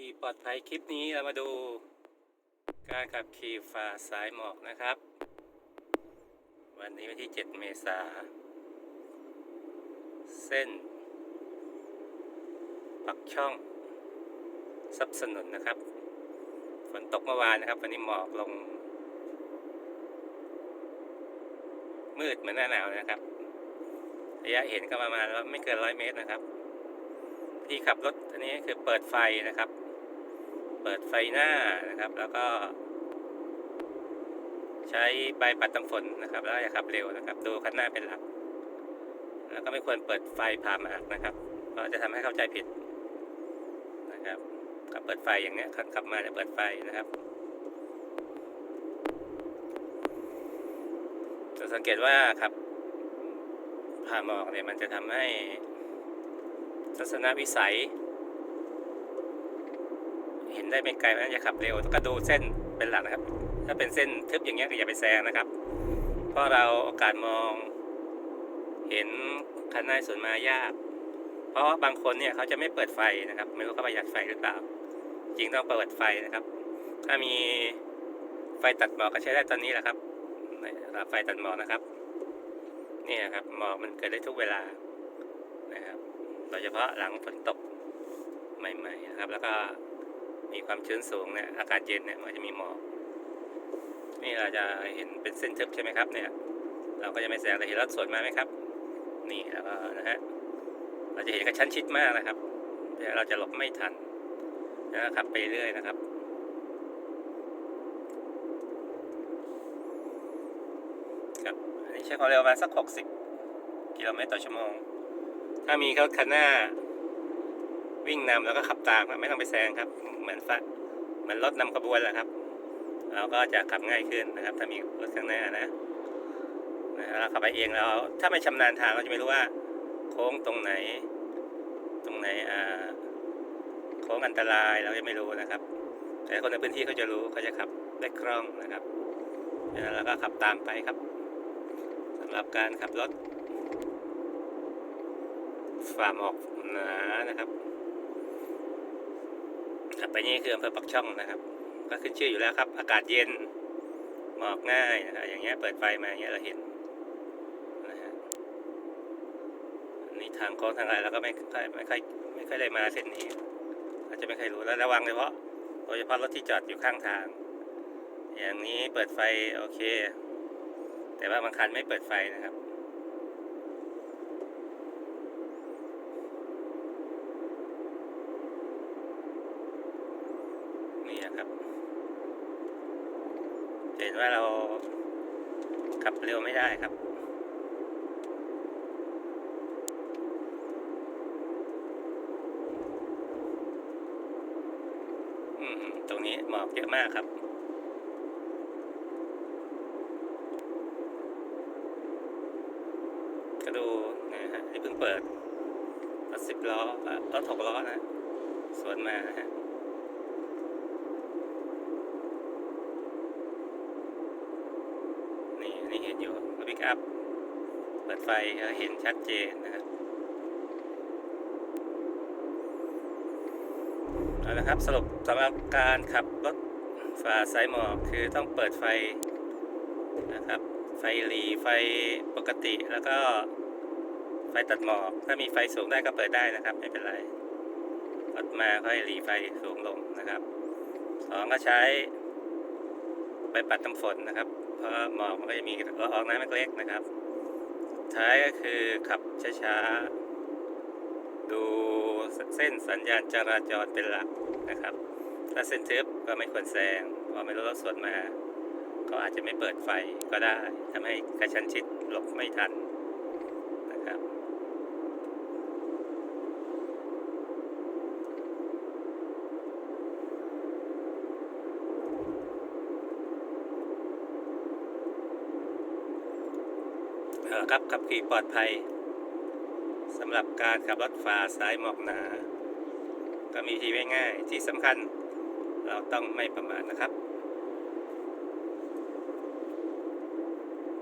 ขี่ปลอดภัยคลิปนี้เรามาดู การขับขี่ฝ่าสายหมอกนะครับ วันนี้วันที่ 7 เมษาเส้น ปักช่องสนับสนุนนะครับ ฝนตกเมื่อวานนะครับ วันนี้หมอกลง มืดเหมือนหน้าหนาวนะครับระยะเห็นก็ประมาณไม่เกินร้อยเมตรนะครับ ที่ขับรถอันนี้คือเปิดไฟนะครับ เปิดไฟหน้านะครับ แล้วก็ ใช้ใบปัดน้ำฝนนะครับ แล้วอย่าขับเร็วนะครับ ดูคันหน้าเป็นหลัก แล้วก็ไม่ควรเปิดไฟผ่ามากนะครับเพราะจะทำให้เข้าใจผิดนะครับขับเปิดไฟอย่างเนี้ยขับมาจะเปิดไฟนะครับจะสังเกตว่าขับผ่าหมอกเนี่ยมันจะทำให้ทัศนวิสัย เห็นได้ไม่ไกลเพราะฉะนั้นอย่าขับเร็วก็ดูเส้นเป็นหลักนะครับ ถ้าเป็นเส้นทึบอย่างเงี้ยก็อย่าไปแซงนะครับ เพราะเราโอกาสมอง เห็นคันหน้าสวนมายาก เพราะว่าบางคนเนี่ยเขาจะไม่เปิดไฟนะครับ ไม่รู้เขาประหยัดไฟหรือเปล่า จริงต้องเปิดไฟนะครับ ถ้ามีไฟตัดหมอกก็ใช้ได้ตอนนี้แหละครับไฟตัดหมอกนะครับนี่นะครับหมอกมันเกิดได้ทุกเวลานะครับโดยเฉพาะหลังฝนตกใหม่ๆนะครับ แล้วก็ มีความชื้นสูงเนี่ยอากาศเย็นเนี่ยมันจะมีหมอกนี่เราจะเห็นเป็นเส้นทึบใช่ไหมครับเนี่ย เราก็จะไม่แซงแต่เห็นรถสวนมาไหมครับ นี่แล้วก็นะฮะเราจะเห็นกระชั้นชิดมากนะครับเดี๋ยวเราจะหลบไม่ทันนะครับไปเรื่อยนะครับครับอันนี้ใช้ความเร็วประมาณสัก 60 กิโลเมตรต่อชั่วโมง ถ้ามีรถคันหน้า วิ่งนำแล้วก็ขับตามไม่ต้องไปแซงครับ เหมือนฟะเหมือนรถนำขบวนแหละครับ เราก็จะขับง่ายขึ้นนะครับ ถ้ามีรถข้างหน้านะนะเราขับไปเองแล้วถ้าไม่ชำนาญทางเราจะไม่รู้ว่า โค้งตรงไหน ตรงไหนอ่าโค้งอันตรายเราจะไม่รู้นะครับ แต่คนในพื้นที่เขาจะรู้เขาจะขับได้คล่องนะครับแล้วก็ขับตามไปครับสำหรับการขับรถฝ่าหมอกหนานะครับ ขับไปนี่คืออำเภอปักช่องนะครับ ก็ขึ้นชื่ออยู่แล้วครับ อากาศเย็นหมอกง่ายนะครับอย่างเงี้ยเปิดไฟมาอย่างเงี้ยเราเห็นนะฮะนี่ทางโค้งทางอะไรเราก็ไม่ค่อยไม่ค่อยไม่ค่อยได้มาเส้นนี้อาจจะไม่ค่อยรู้แล้วระวังโดยเฉพาะโดยเฉพาะรถที่จอดอยู่ข้างทาง อย่างนี้เปิดไฟโอเค แต่ว่าบางคันไม่เปิดไฟนะครับ นี่นะครับเห็นว่าเราขับเร็วไม่ได้ครับอืมตรงนี้หมอกเยอะมากครับก็ดูนะฮะที่เพิ่งเปิดรถสิบล้ออะรถหกล้อนะ สวนมาฮะ นี่อันนี่เห็น อัพ เปิดไฟก็เห็นชัดเจนนะครับเอาละครับสรุปสำหรับการขับรถฝ่าสายหมอกคือต้องเปิดไฟนะครับ ไฟหลีไฟปกติแล้วก็ไฟตัดหมอกถ้ามีไฟสูงได้ก็เปิดได้นะครับ ไม่เป็นไรรถมาค่อยหลีไฟสูงลงนะครับสองก็ใช้ใบปัดน้ำฝนนะครับ ก็หมอกมันก็จะมีละอองน้ำเล็กๆนะครับ ท้ายก็คือขับช้าๆ ดูเส้นสัญญาณจราจรเป็นหลักนะครับ ถ้าเส้นทึบก็ไม่ควรแซงเพราะไม่รู้รถสวนมา ก็อาจจะไม่เปิดไฟก็ได้ทำให้กระชั้นชิดหลบไม่ทันนะครับ เอ อครับขับขี่ปลอดภัยสำหรับการขับรถฝ่าสายหมอกหนา ก็มีทีไว้ง่ายที่สำคัญ เราต้องไม่ประมาทนะครับ